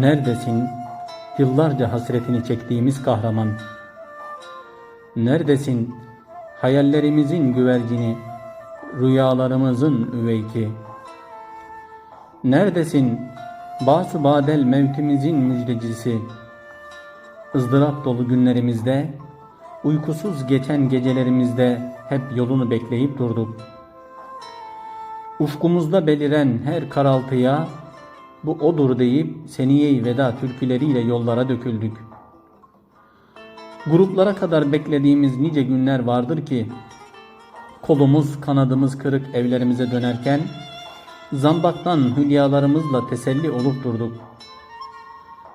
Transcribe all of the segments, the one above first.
Neredesin? Yıllarca hasretini çektiğimiz kahraman. Neredesin? Hayallerimizin güvercini, rüyalarımızın üveyki. Neredesin? Basu badel mevtimizin müjdecisi. ızdırap dolu günlerimizde, uykusuz geçen gecelerimizde hep yolunu bekleyip durduk. Ufkumuzda beliren her karaltıya bu odur deyip seniye veda türküleriyle yollara döküldük. Gruplara kadar beklediğimiz nice günler vardır ki kolumuz kanadımız kırık evlerimize dönerken zambaktan hülyalarımızla teselli olup durduk.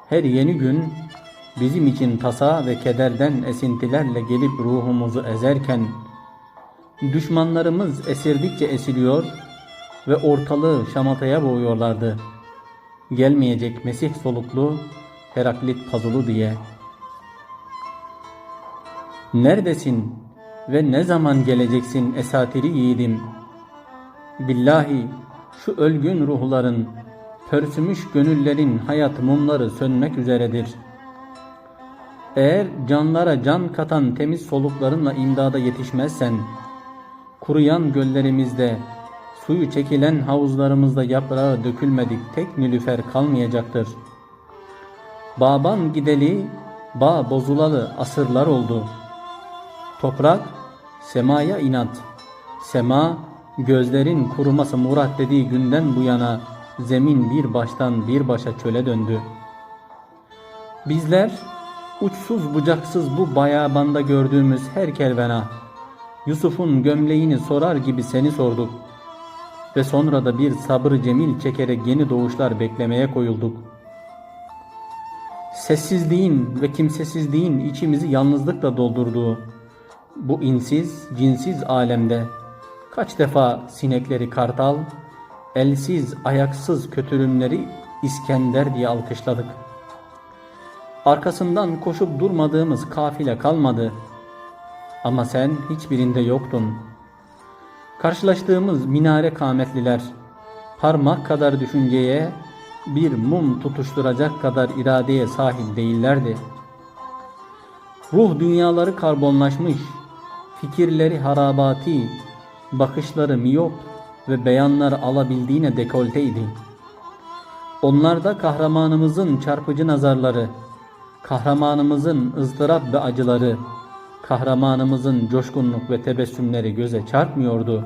Her yeni gün bizim için tasa ve kederden esintilerle gelip ruhumuzu ezerken düşmanlarımız esirdikçe esiliyor ve ortalığı şamataya boğuyorlardı. Gelmeyecek Mesih soluklu Heraklit pazulu diye. Neredesin ve ne zaman geleceksin esatiri yiğidim? Billahi şu ölgün ruhların, pörsümüş gönüllerin hayat mumları sönmek üzeredir. Eğer canlara can katan temiz soluklarınla imdada yetişmezsen, kuruyan göllerimizde, suyu çekilen havuzlarımızda yaprağı dökülmedik tek nülüfer kalmayacaktır. Baban gideli, bağ bozulalı asırlar oldu. Toprak, semaya inat. Sema, gözlerin kuruması murat dediği günden bu yana zemin bir baştan bir başa çöle döndü. Bizler uçsuz bucaksız bu bayabanda gördüğümüz her kervana Yusuf'un gömleğini sorar gibi seni sorduk ve sonra da bir sabır cemil çekerek yeni doğuşlar beklemeye koyulduk. Sessizliğin ve kimsesizliğin içimizi yalnızlıkla doldurduğu bu insiz, cinsiz alemde kaç defa sinekleri kartal, elsiz, ayaksız kötürümleri İskender diye alkışladık. Arkasından koşup durmadığımız kafile kalmadı. Ama sen hiçbirinde yoktun. Karşılaştığımız minare kametliler parmak kadar düşünceye, bir mum tutuşturacak kadar iradeye sahip değillerdi. Ruh dünyaları karbonlaşmış, fikirleri harabati, bakışları miyop ve beyanlar alabildiğine dekolteydi. Onlarda kahramanımızın çarpıcı nazarları, kahramanımızın ızdırap ve acıları, kahramanımızın coşkunluk ve tebessümleri göze çarpmıyordu.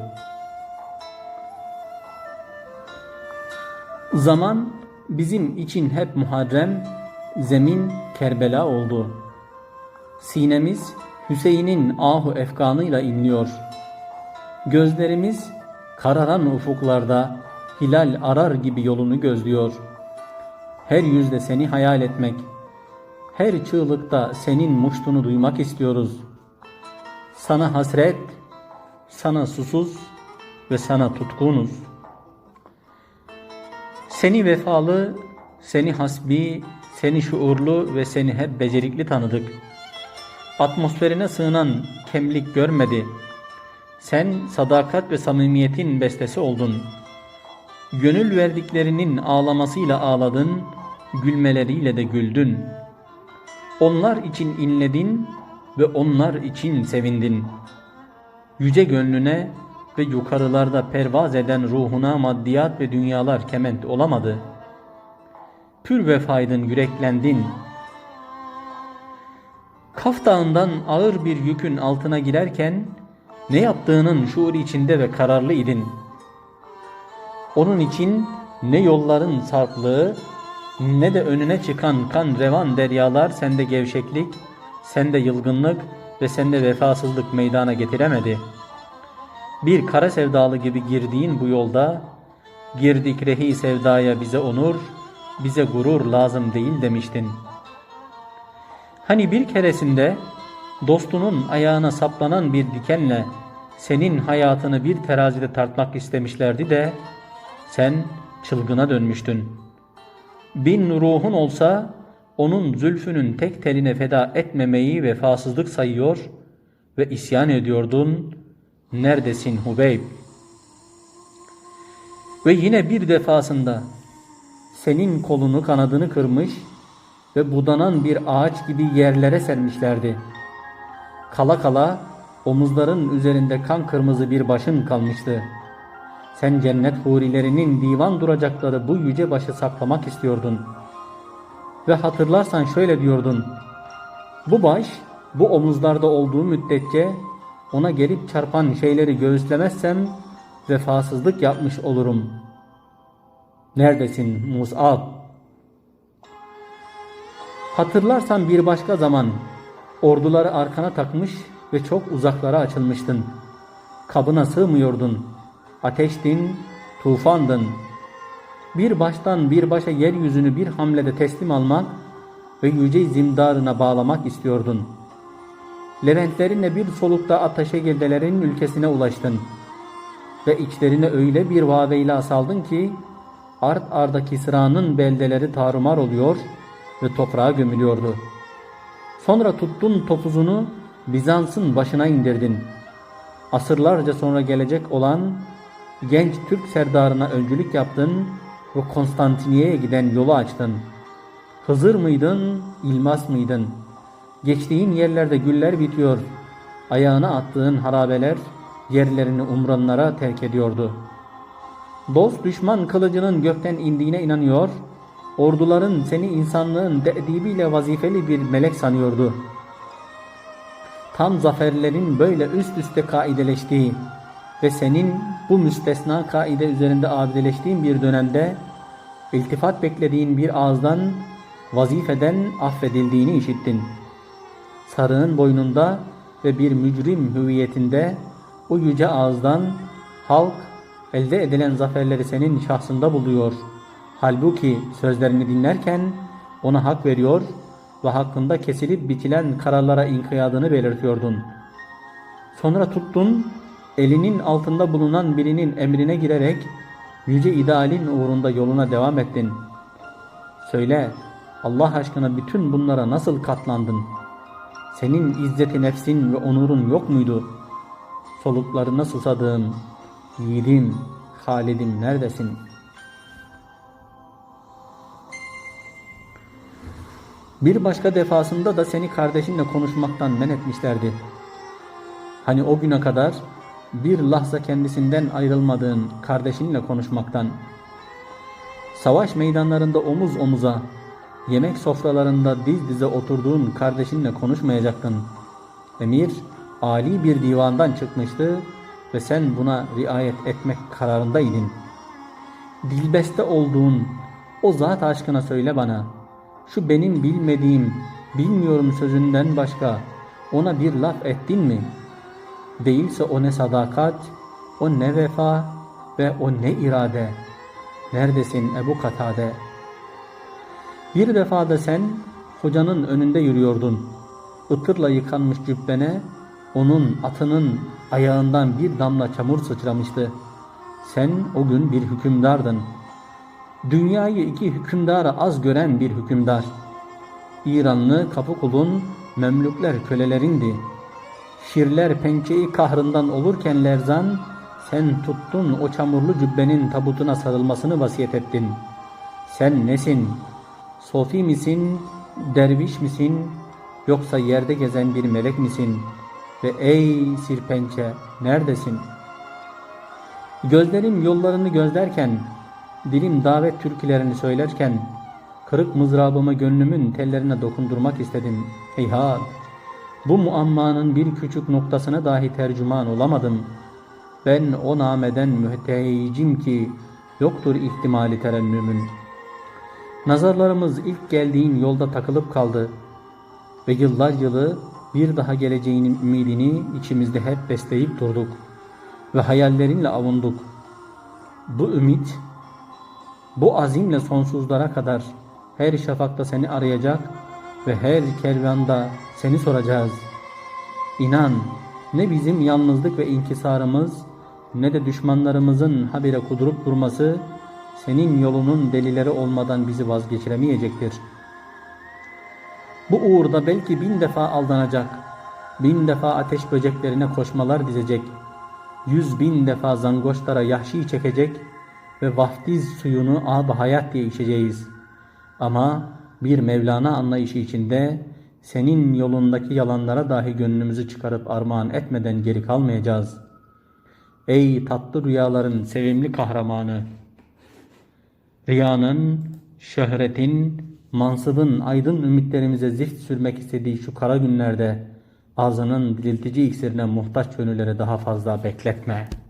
Zaman bizim için hep muharrem, zemin Kerbela oldu. Sinemiz Hüseyin'in ahu efkanıyla inliyor. Gözlerimiz kararan ufuklarda hilal arar gibi yolunu gözlüyor. Her yüzde seni hayal etmek, her çığlıkta senin muştunu duymak istiyoruz. Sana hasret, sana susuz ve sana tutkunuz. Seni vefalı, seni hasbi, seni şuurlu ve seni hep becerikli tanıdık. Atmosferine sığınan kemlik görmedi. Sen sadakat ve samimiyetin bestesi oldun. Gönül verdiklerinin ağlamasıyla ağladın, gülmeleriyle de güldün. Onlar için inledin ve onlar için sevindin. Yüce gönlüne ve yukarılarda pervaz eden ruhuna maddiyat ve dünyalar kement olamadı. Pür vefaydın yüreklendin. Kaf Dağı'ndan ağır bir yükün altına girerken ne yaptığının şuur içinde ve kararlı idin. Onun için ne yolların sarplığı ne de önüne çıkan kan revan deryalar sende gevşeklik, sende yılgınlık ve sende vefasızlık meydana getiremedi. Bir kara sevdalı gibi girdiğin bu yolda, girdik rehi sevdaya bize onur, bize gurur lazım değil demiştin. Hani bir keresinde dostunun ayağına saplanan bir dikenle senin hayatını bir terazide tartmak istemişlerdi de sen çılgına dönmüştün. Bin ruhun olsa onun zülfünün tek teline feda etmemeyi vefasızlık sayıyor ve isyan ediyordun. Neredesin Hubeyb? Ve yine bir defasında senin kolunu kanadını kırmış ve budanan bir ağaç gibi yerlere sermişlerdi. Kala kala omuzların üzerinde kan kırmızı bir başın kalmıştı. Sen cennet hurilerinin divan duracakları bu yüce başı saklamak istiyordun. Ve hatırlarsan şöyle diyordun. Bu baş bu omuzlarda olduğu müddetçe ona gelip çarpan şeyleri göğüslemezsem vefasızlık yapmış olurum. Neredesin Mus'ab? Hatırlarsan bir başka zaman orduları arkana takmış ve çok uzaklara açılmıştın. Kabına sığmıyordun. Ateştin, tufandın. Bir baştan bir başa yeryüzünü bir hamlede teslim almak ve yüce zimdarına bağlamak istiyordun. Leventlerinle bir solukta Ataşegirdeler'in ülkesine ulaştın. Ve içlerine öyle bir vaveyle saldın ki art arda Kisra'nın beldeleri tarumar oluyor ve toprağa gömülüyordu. Sonra tuttun topuzunu Bizans'ın başına indirdin. Asırlarca sonra gelecek olan genç Türk serdarına öncülük yaptın ve Konstantiniye'ye giden yolu açtın. Hızır mıydın, İlmas mıydın? Geçtiğin yerlerde güller bitiyor. Ayağına attığın harabeler yerlerini umranlara terk ediyordu. Dost düşman kılıcının gökten indiğine inanıyor, orduların seni insanlığın dedibiyle vazifeli bir melek sanıyordu. Tam zaferlerin böyle üst üste kaideleştiği ve senin bu müstesna kaide üzerinde abideleştiğin bir dönemde iltifat beklediğin bir ağızdan vazifeden affedildiğini işittin. Sarığın boynunda ve bir mücrim hüviyetinde o yüce ağızdan halk elde edilen zaferleri senin şahsında buluyor. Halbuki sözlerini dinlerken ona hak veriyor ve hakkında kesilip bitilen kararlara inkiyadını belirtiyordun. Sonra tuttun, elinin altında bulunan birinin emrine girerek yüce idealin uğrunda yoluna devam ettin. Söyle, Allah aşkına bütün bunlara nasıl katlandın? Senin izzeti nefsin ve onurun yok muydu? Soluklarına susadığım, yiğidim, Halid'im neredesin? Bir başka defasında da seni kardeşinle konuşmaktan men etmişlerdi. Hani o güne kadar bir lahza kendisinden ayrılmadığın kardeşinle konuşmaktan, savaş meydanlarında omuz omuza, yemek sofralarında diz dize oturduğun kardeşinle konuşmayacaktın. Emir, Ali bir divandan çıkmıştı ve sen buna riayet etmek kararındaydın. Dilbeste olduğun o zat aşkına söyle bana, şu benim bilmediğim, bilmiyorum sözünden başka ona bir laf ettin mi? Değilse o ne sadakat, o ne vefa ve o ne irade. Neredesin Ebu Katade? Bir defada sen hocanın önünde yürüyordun. Itırla yıkanmış cübbene onun atının ayağından bir damla çamur sıçramıştı. Sen o gün bir hükümdardın. Dünyayı iki hükümdara az gören bir hükümdar. İranlı Kapıkul'un Memlükler kölelerindi. Şirler pençeyi kahrından olurken Lerzan, sen tuttun o çamurlu cübbenin tabutuna sarılmasını vasiyet ettin. Sen nesin? Sofi misin? Derviş misin? Yoksa yerde gezen bir melek misin?'' Ve ey sirpençe neredesin? Gözlerim yollarını gözlerken, dilim davet türkülerini söylerken, kırık mızrabımı gönlümün tellerine dokundurmak istedim. Heyhat! Bu muammanın bir küçük noktasına dahi tercüman olamadım. Ben o nameden mühteyicim ki yoktur ihtimali terennümün. Nazarlarımız ilk geldiğin yolda takılıp kaldı ve yıllar yılı bir daha geleceğinin ümidini içimizde hep besleyip durduk ve hayallerinle avunduk. Bu ümit, bu azimle sonsuzlara kadar her şafakta seni arayacak ve her kervanda seni soracağız. İnan, ne bizim yalnızlık ve inkisarımız ne de düşmanlarımızın habire kudurup durması senin yolunun delileri olmadan bizi vazgeçiremeyecektir.'' Bu uğurda belki bin defa aldanacak, bin defa ateş böceklerine koşmalar dizecek, yüz bin defa zangoçlara yahşi çekecek ve vaftiz suyunu ab hayat diye içeceğiz. Ama bir Mevlana anlayışı içinde senin yolundaki yalanlara dahi gönlümüzü çıkarıp armağan etmeden geri kalmayacağız. Ey tatlı rüyaların sevimli kahramanı! Riyanın, şöhretin, mansıbın aydın ümitlerimize zift sürmek istediği şu kara günlerde ağzının diriltici iksirine muhtaç gönülleri daha fazla bekletme.''